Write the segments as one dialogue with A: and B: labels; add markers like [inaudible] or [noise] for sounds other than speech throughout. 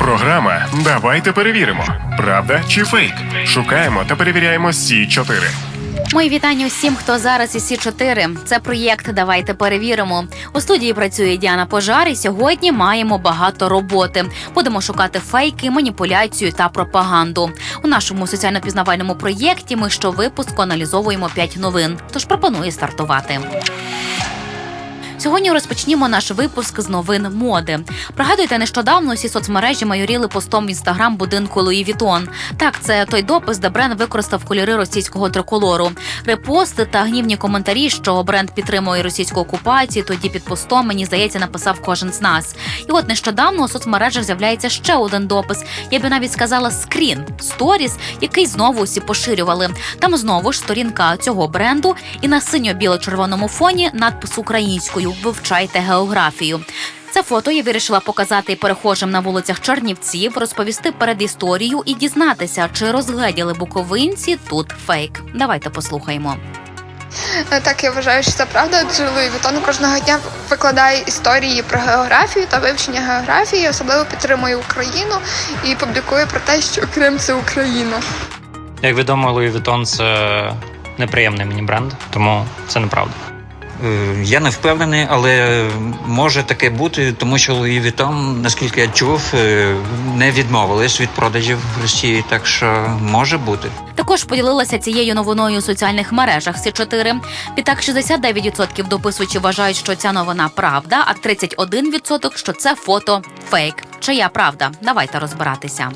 A: Програма Давайте перевіримо. Правда чи фейк? Шукаємо та перевіряємо Сі 4
B: Мої вітання усім, хто зараз із Сі 4 Це проєкт Давайте перевіримо. У студії працює Діана Пожар. І сьогодні маємо багато роботи. Будемо шукати фейки, маніпуляцію та пропаганду. У нашому соціально-пізнавальному проєкті ми щовипуску аналізовуємо 5 новин. Тож пропоную стартувати. Сьогодні розпочнімо наш випуск з новин моди. Пригадуєте, нещодавно усі соцмережі майоріли постом в інстаграм будинку Луї Вітон. Так, це той допис, де бренд використав кольори російського триколору. Репости та гнівні коментарі, що бренд підтримує російську окупацію. Тоді під постом мені здається написав кожен з нас. І от нещодавно у соцмережах з'являється ще один допис. Я би навіть сказала скрін сторіс, який знову усі поширювали. Там знову ж сторінка цього бренду, і на синьо-біло-червоному фоні надпис українською Вивчайте географію. Це фото я вирішила показати перехожим на вулицях Чернівців, розповісти перед історію і дізнатися, чи розгледіли буковинці тут фейк. Давайте послухаємо.
C: Е, Так, я вважаю, що це правда. Адже Луї Вітон кожного дня викладає історії про географію та вивчення географії, особливо підтримує Україну і публікує про те, що Крим це Україна.
D: Як відомо, Louis Vuitton – це неприємний мені бренд, тому це неправда.
E: Е, Я не впевнений, але може таке бути, тому що Louis Vuitton, наскільки я чув, е, не відмовились від продажів в Росії, так що може бути.
B: Також поділилася цією новиною у соціальних мережах Сі 4 Відтак 69% дописувачів вважають, що ця новина правда, а 31% що це фото фейк. Чия правда? Давайте розбиратися.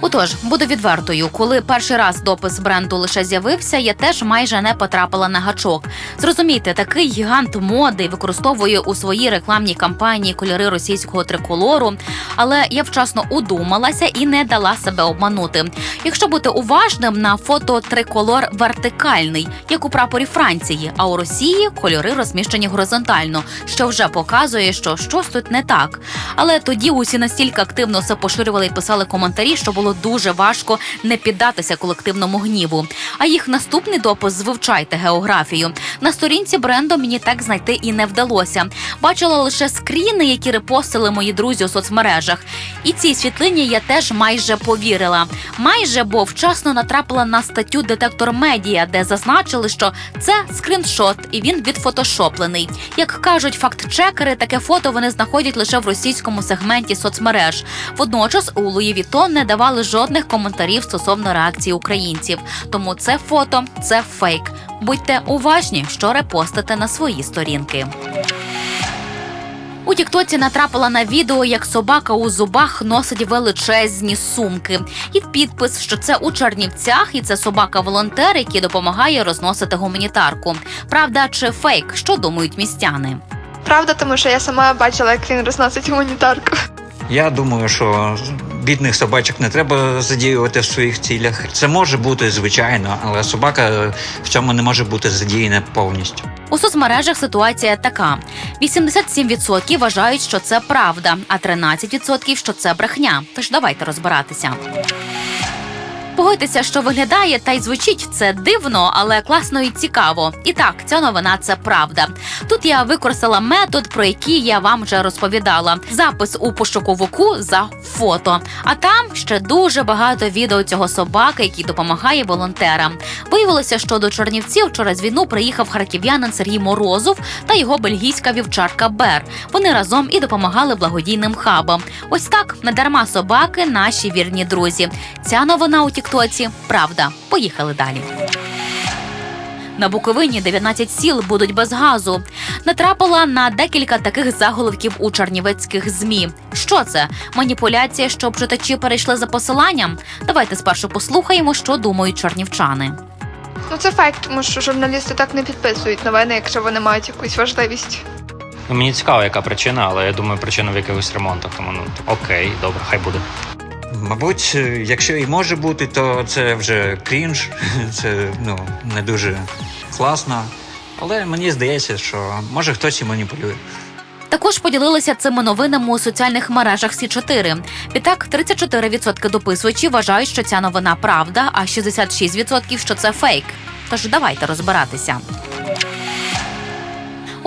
B: Отож, буду відвертою, коли перший раз допис бренду лише з'явився, я теж майже не потрапила на гачок. Зрозумійте, такий гігант моди використовує у своїй рекламній кампанії кольори російського триколору, але я вчасно удумалася і не дала себе обманути. Якщо бути уважним, на фото триколор вертикальний, як у прапорі Франції, а у Росії кольори розміщені горизонтально, що вже показує, що щось тут не так. Але тоді усі настільки активно все поширювали і писали коментарі, що було дуже важко не піддатися колективному гніву. А їх наступний допис звивчайте географію. На сторінці бренду мені так знайти і не вдалося. Бачила лише скріни, які репостили мої друзі у соцмережах. І цій світлині я теж майже повірила. Майже, бо вчасно натрапила на статтю Детектор Медіа, де зазначили, що це скріншот, і він відфотошоплений. Як кажуть факт-чекери, таке фото вони знаходять лише в російському сегменті соцмереж. Водночас у Луї Вітон не давали жодних коментарів стосовно реакції українців. Тому це фото це фейк. Будьте уважні, що репостите на свої сторінки. У Тіктоці натрапила на відео, як собака у зубах носить величезні сумки. І підпис, що це у Чернівцях, і це собака-волонтер, який допомагає розносити гуманітарку. Правда чи фейк? Що думають містяни?
C: Правда, тому що я сама бачила, як він розносить гуманітарку.
E: Я думаю, що бідних собачок не треба задіювати в своїх цілях. Це може бути звичайно, але собака в цьому не може бути задіяна повністю.
B: У соцмережах ситуація така: 87% вважають, що це правда, а 13% що це брехня. Тож давайте розбиратися. Погодьтеся, що виглядає та й звучить це дивно, але класно і цікаво. І так, ця новина це правда. Тут я використала метод, про який я вам вже розповідала. Запис у пошуковику за фото. А там ще дуже багато відео цього собаки, який допомагає волонтерам. Виявилося, що до Чернівців через війну приїхав харків'янин Сергій Морозов та його бельгійська вівчарка Бер. Вони разом і допомагали благодійним хабам. Ось так недарма собаки наші вірні друзі. Ця новина у Тіктоці правда. Поїхали далі. На Буковині 19 сіл будуть без газу. Натрапила на декілька таких заголовків у чернівецьких змі. Що це? Маніпуляція, щоб читачі перейшли за посиланням? Давайте спершу послухаємо, що думають чернівчани.
C: Ну це факт, тому що журналісти так не підписують новини, якщо вони мають якусь важливість.
D: Ну, мені цікаво, яка причина, але я думаю, причина в якихось ремонтах. Тому ну окей, добре, хай буде.
E: Мабуть, е, якщо і може бути, то це вже крінж, [laughs] це ну не дуже класно. Але мені здається, що може хтось і маніпулює.
B: Також поділилися цими новинами у соціальних мережах Сі 4 Відтак, 34% дописувачів вважають, що ця новина правда, а 66% що це фейк. Тож давайте розбиратися.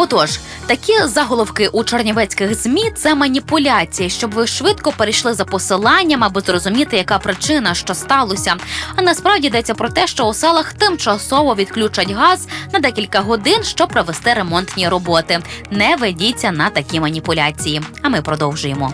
B: Отож, такі заголовки у чернівецьких змі це маніпуляції, щоб ви швидко перейшли за посиланням, аби зрозуміти, яка причина, що сталося. А насправді йдеться про те, що у селах тимчасово відключать газ на декілька годин, щоб провести ремонтні роботи. Не ведіться на такі маніпуляції. А ми продовжуємо.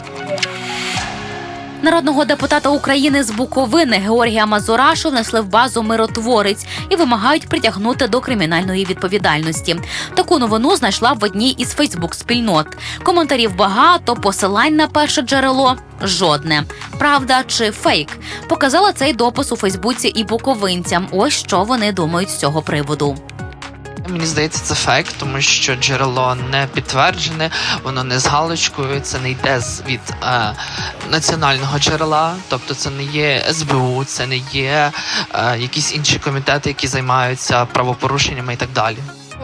B: Народного депутата України з Буковини Георгія Мазурашу внесли в базу миротворець і вимагають притягнути до кримінальної відповідальності. Таку новину знайшла в одній із Фейсбук-спільнот. Коментарів багато, посилань на перше джерело жодне. Правда чи фейк? Показала цей допис у Фейсбуці і буковинцям. Ось що вони думають з цього приводу.
F: Мені здається, це фейк, тому що джерело не підтверджене, воно не з галочкою, це не йде від е, національного джерела, тобто це не є СБУ, це не є е, якісь інші комітети, які займаються правопорушеннями і так далі.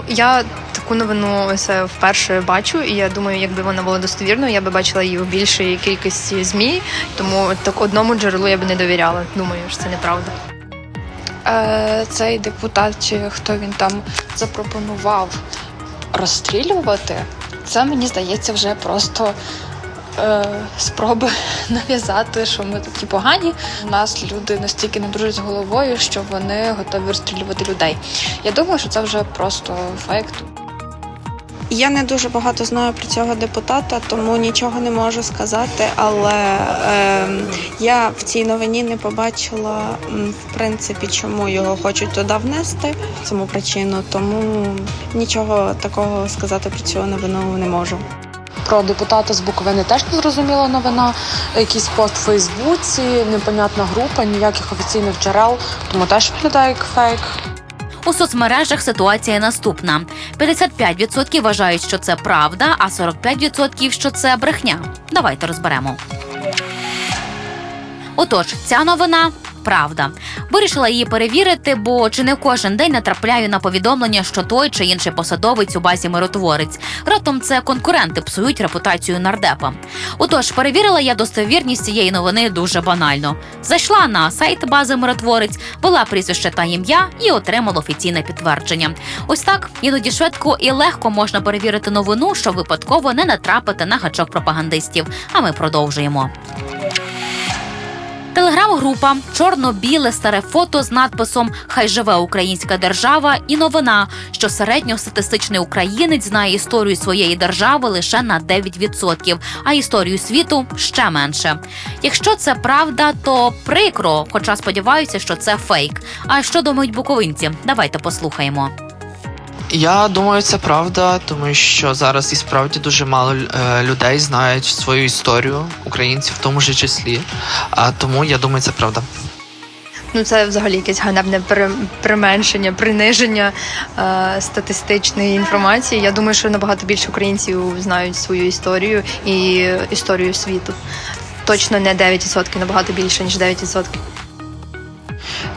G: Я таку новину ось вперше бачу, і я думаю, якби вона була достовірною, я би бачила її у більшій кількості змі, тому так одному джерелу я б не довіряла. Думаю, що це неправда.
H: Е, цей депутат, чи хто він там запропонував розстрілювати, це мені здається вже просто е, спроби [laughs] нав'язати, що ми такі погані. У нас люди настільки не дружать з головою, що вони готові розстрілювати людей. Я думаю, що це вже просто фейк.
I: Я не дуже багато знаю про цього депутата, тому нічого не можу сказати. Але е, я в цій новині не побачила в принципі, чому його хочуть туди внести, в цьому причину. Тому нічого такого сказати про цю новину не можу.
J: Про депутата з Буковини теж не зрозуміла новина. Якийсь пост в Фейсбуці, непонятна група, ніяких офіційних джерел, тому теж виглядає як фейк.
B: У соцмережах ситуація наступна: 55% вважають, що це правда, а 45% що це брехня. Давайте розберемо. Отож, ця новина. Правда, вирішила її перевірити, бо чи не кожен день натрапляю на повідомлення, що той чи інший посадовець у базі миротворець. Раптом це конкуренти псують репутацію нардепа. Отож, перевірила я достовірність цієї новини дуже банально. Зайшла на сайт бази миротворець, ввела прізвище та ім'я і отримала офіційне підтвердження. Ось так іноді швидко і легко можна перевірити новину, щоб випадково не натрапити на гачок пропагандистів. А ми продовжуємо. Телеграм-група чорно-біле старе фото з надписом Хай живе українська держава і новина, що середньостатистичний українець знає історію своєї держави лише на 9%, а історію світу ще менше. Якщо це правда, то прикро, хоча сподіваюся, що це фейк. А що думають буковинці? Давайте послухаємо.
F: Я думаю, це правда, тому що зараз і справді дуже мало е, людей знають свою історію, українців в тому ж числі. А тому я думаю, це правда.
G: Ну це взагалі якесь ганебне при- применшення, приниження е, статистичної інформації. Я думаю, що набагато більше українців знають свою історію і історію світу. Точно не 9%, набагато більше ніж 9%.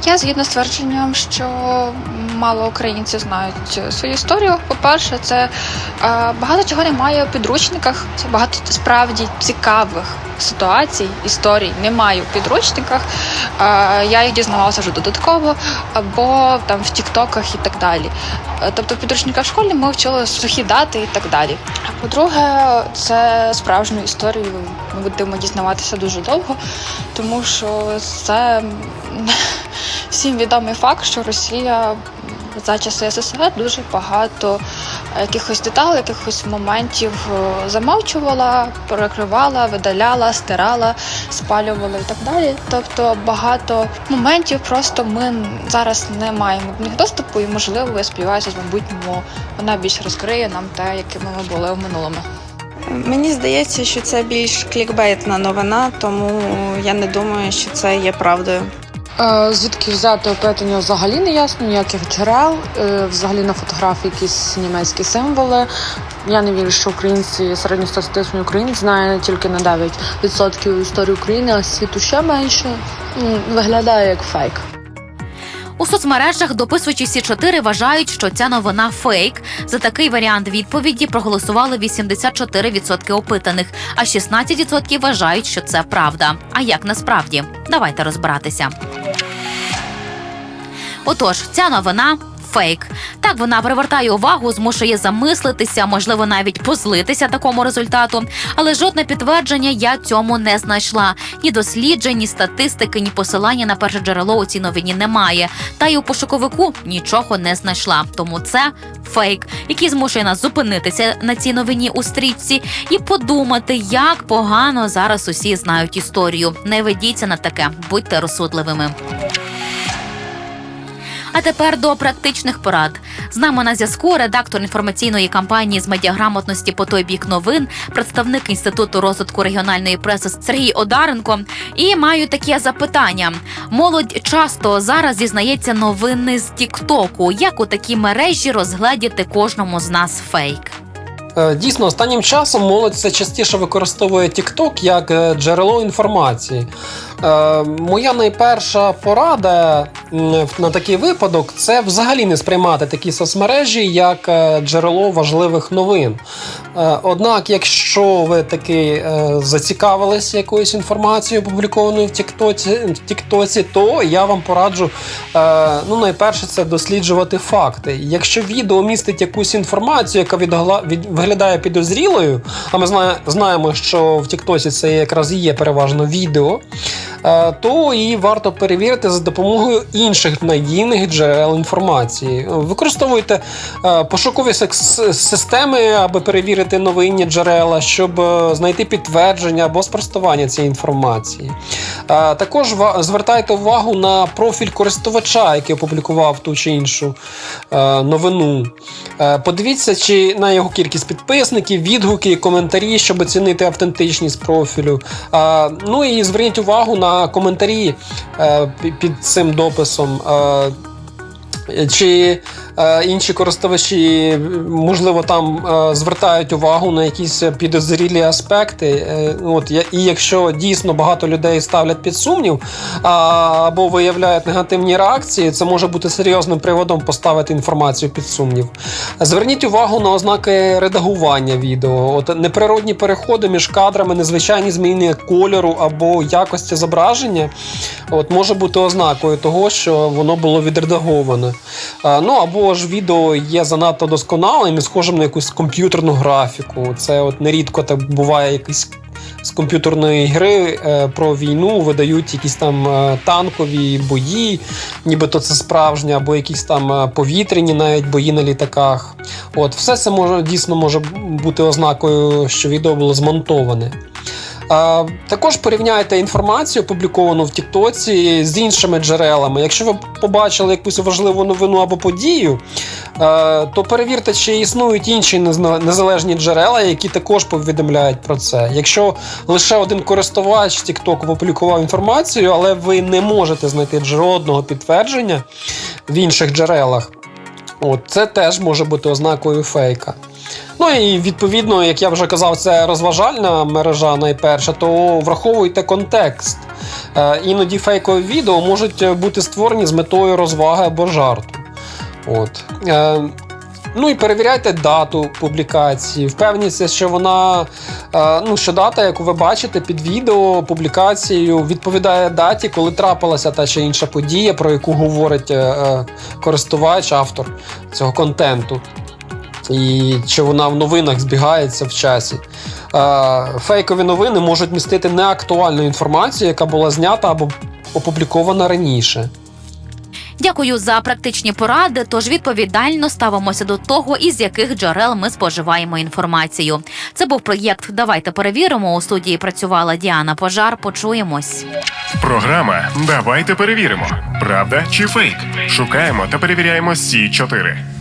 H: Я згідна з твердженням, що мало українців знають свою історію. По-перше, це е, багато чого немає у підручниках. Це багато справді цікавих ситуацій, історій немає у підручниках. Е, я їх дізнавалася вже додатково або там в тіктоках і так далі. Е, Тобто в підручниках в школі ми вчили сухі дати і так далі. А по-друге, це справжню історію ми будемо дізнаватися дуже довго, тому що це всім відомий факт, що Росія за часи СССР дуже багато якихось деталей, якихось моментів е, замовчувала, перекривала, видаляла, стирала, спалювала і так далі. Тобто багато моментів просто ми зараз не маємо до них доступу, і можливо, я сподіваюся, в майбутньому вона більш розкриє нам те, якими ми були в минулому.
I: Мені здається, що це більш клікбейтна новина, тому я не думаю, що це є правдою.
J: Е, звідки взяти опитання взагалі не ясно, ніяких джерел. Е, взагалі на фотографії якісь німецькі символи. Я не вірю, що українці, середньостатистичний українець знає тільки на 9% історії України, а світу ще менше. Виглядає як фейк.
B: У соцмережах дописувачі Сі 4 вважають, що ця новина фейк. За такий варіант відповіді проголосували 84% опитаних, а 16% вважають, що це правда. А як насправді? Давайте розбиратися. Отож, ця новина фейк. Так вона привертає увагу, змушує замислитися, можливо, навіть позлитися такому результату. Але жодне підтвердження я цьому не знайшла. Ні досліджень, ні статистики, ні посилання на перше джерело у цій новині немає. Та й у пошуковику нічого не знайшла. Тому це фейк, який змушує нас зупинитися на цій новині у стрічці і подумати, як погано зараз усі знають історію. Не ведіться на таке, будьте розсудливими. А тепер до практичних порад. З нами на зв'язку редактор інформаційної кампанії з медіаграмотності по той бік новин, представник інституту розвитку регіональної преси Сергій Одаренко. І маю таке запитання: молодь часто зараз дізнається новини з Тіктоку. Як у такій мережі розгледіти кожному з нас фейк?
K: Е, Дійсно, останнім часом молодь все частіше використовує TikTok як е, джерело інформації. Е, Моя найперша порада на такий випадок це взагалі не сприймати такі соцмережі як е, джерело важливих новин. Е, Однак, якщо ви таки зацікавились якоюсь інформацією, опублікованою в TikTok, то я вам пораджу ну, найперше це досліджувати факти. Якщо відео містить якусь інформацію, яка виглядає підозрілою, а ми знаємо, що в TikTok це якраз і є переважно відео, то її варто перевірити за допомогою інших надійних джерел інформації. Використовуйте е, пошукові системи, аби перевірити новинні джерела, щоб е, знайти підтвердження або спростування цієї інформації. Також звертайте увагу на профіль користувача, який опублікував ту чи іншу е, новину. Е, Подивіться, чи на його кількість підписників, відгуки, коментарі, щоб оцінити автентичність профілю. Ну і зверніть увагу на коментарі е, під цим дописом. Чи інші користувачі, можливо, там е, звертають увагу на якісь підозрілі аспекти. Е, от, і якщо дійсно багато людей ставлять під сумнів або виявляють негативні реакції, це може бути серйозним приводом поставити інформацію під сумнів. Зверніть увагу на ознаки редагування відео. От неприродні переходи між кадрами, незвичайні зміни кольору або якості зображення. От може бути ознакою того, що воно було відредаговане. Ну або ж відео є занадто досконалим і схожим на якусь комп'ютерну графіку. Це от нерідко так буває якийсь. З комп'ютерної гри е, про війну видають якісь там е, танкові бої, нібито це справжнє, або якісь там е, повітряні навіть бої на літаках. От, все це може дійсно може бути ознакою, що відео було змонтоване. Також порівняйте інформацію, опубліковану в Тіктоці, з іншими джерелами. Якщо ви побачили якусь важливу новину або подію, е, то перевірте, чи існують інші незалежні джерела, які також повідомляють про це. Якщо лише один користувач TikTok опублікував інформацію, але ви не можете знайти жодного підтвердження в інших джерелах, от, це теж може бути ознакою фейка. Ну і відповідно, як я вже казав, це розважальна мережа найперша, то враховуйте контекст. Е, іноді фейкові відео можуть бути створені з метою розваги або жарту. От. Е, Ну і перевіряйте дату публікації. Впевніться, що вона, е, ну, що дата, яку ви бачите під відео публікацією, відповідає даті, коли трапилася та чи інша подія, про яку говорить е, е, користувач, автор цього контенту і чи вона в новинах збігається в часі. Е, Фейкові новини можуть містити неактуальну інформацію, яка була знята або опублікована раніше.
B: Дякую за практичні поради. Тож відповідально ставимося до того, із яких джерел ми споживаємо інформацію. Це був проєкт Давайте перевіримо. У студії працювала Діана Пожар. Почуємось.
A: Програма Давайте перевіримо. Правда чи фейк? Шукаємо та перевіряємо Сі 4